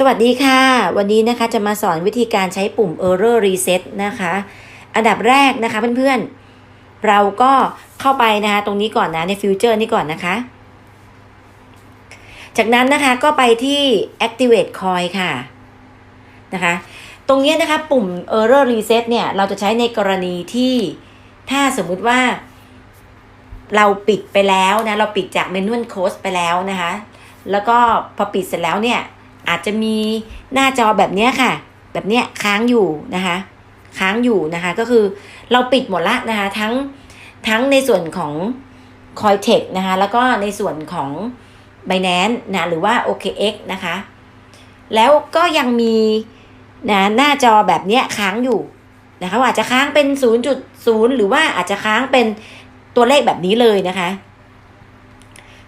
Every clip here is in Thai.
สวัสดีค่ะ วันนี้นะคะจะมาสอนวิธีการใช้ปุ่ม error reset นะคะ อันดับแรกนะคะเพื่อนๆ เราก็เข้าไปนะคะตรงนี้ก่อนนะในฟิวเจอร์นี่ก่อนนะคะ จากนั้นนะคะก็ไปที่ activate coin ค่ะนะคะ ตรงนี้นะคะปุ่ม error reset เนี่ยเราจะใช้ในกรณีที่ถ้าสมมุติว่า เราปิดไปแล้วนะเราปิดจาก manual close ไปแล้วนะคะ แล้วก็พอปิดเสร็จแล้วเนี่ย อาจจะมีหน้าจอแบบนี้ค่ะ แบบนี้ค้างอยู่นะคะ ค้างอยู่นะคะ ก็คือเราปิดหมดละนะคะ ทั้งทั้งในส่วนของ Cointex นะคะ แล้วก็ในส่วนของ Binance นะหรือว่า OKX นะคะ แล้วก็ยังมีนะหน้าจอแบบนี้ค้างอยู่นะคะาอาจจะค้างเป็น 0.0 หรือว่าอาจจะค้างเป็นตัวเลขแบบนี้เลยนะคะ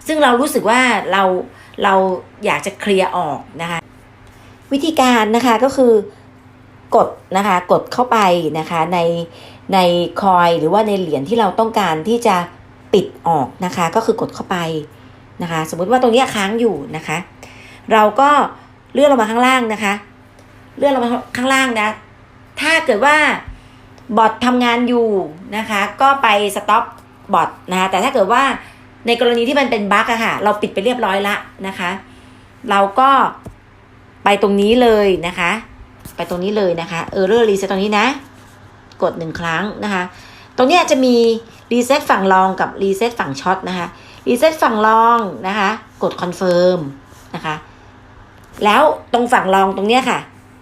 ซึ่งเรารู้สึกว่าเราเราอยากจะเคลียร์ออกนะคะ วิธีการนะคะก็คือกดนะคะกดเข้าไปนะคะในในคอยหรือว่าในเหรียญที่เราต้องการที่จะปิดออกนะคะก็คือกดเข้าไปนะคะ สมมุติว่าตรงนี้ค้างอยู่นะคะ เราก็เลื่อนลงมาข้างล่างนะคะ เลื่อนลงมาข้างล่างนะ ถ้าเกิดว่าบอททำงานอยู่นะคะ ก็ไปสต็อปบอทนะคะแต่ถ้าเกิดว่า ในกรณีที่มันเป็นบั๊กอะค่ะ เราปิดไปเรียบร้อยละนะคะ เราก็ไปตรงนี้เลยนะคะ ไปตรงนี้เลยนะคะ error reset ตรงนี้นะ กดหนึ่งครั้งนะคะ ตรงนี้จะมี reset ฝั่งรองกับ reset ฝั่งช็อตนะคะ reset ฝั่งรองนะคะ กด confirm นะคะ แล้วตรงฝั่งรองตรงเนี้ยค่ะ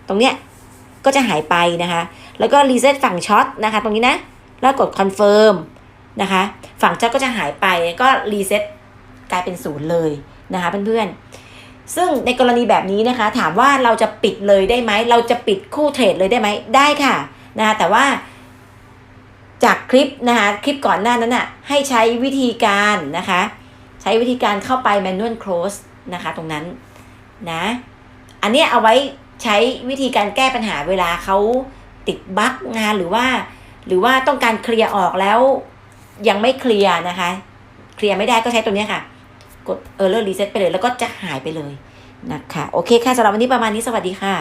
ตรงเนี้ยก็จะหายไปนะคะ แล้วก็ reset ฝั่งช็อตนะคะ ตรงนี้นะ แล้วกด confirm นะคะ ฝั่งช็อตก็จะหายไปก็ reset กลายเป็นศูนย์เลยนะคะเพื่อนๆ ซึ่งในกรณีแบบนี้นะคะ ถามว่าเราจะปิดเลยได้ไหม เราจะปิดคู่เทรดเลยได้ไหมได้ค่ะนะคะแต่ว่าจากคลิปนะคะคลิปก่อนหน้านั้นน่ะให้ใช้วิธีการนะคะ ใช้วิธีการเข้าไป manual close นะคะตรงนั้นนะอันนี้เอาไว้ใช้วิธีการแก้ปัญหาเวลาเขาติดบั๊กงานหรือว่า หรือว่าต้องการเคลียร์ออกแล้ว ยังไม่เคลียร์นะคะ เคลียร์ไม่ได้ก็ใช้ตัวนี้ค่ะ กด error reset ไปเลย แล้วก็จะหายไปเลยนะคะ โอเคค่ะสำหรับวันนี้ประมาณนี้สวัสดีค่ะ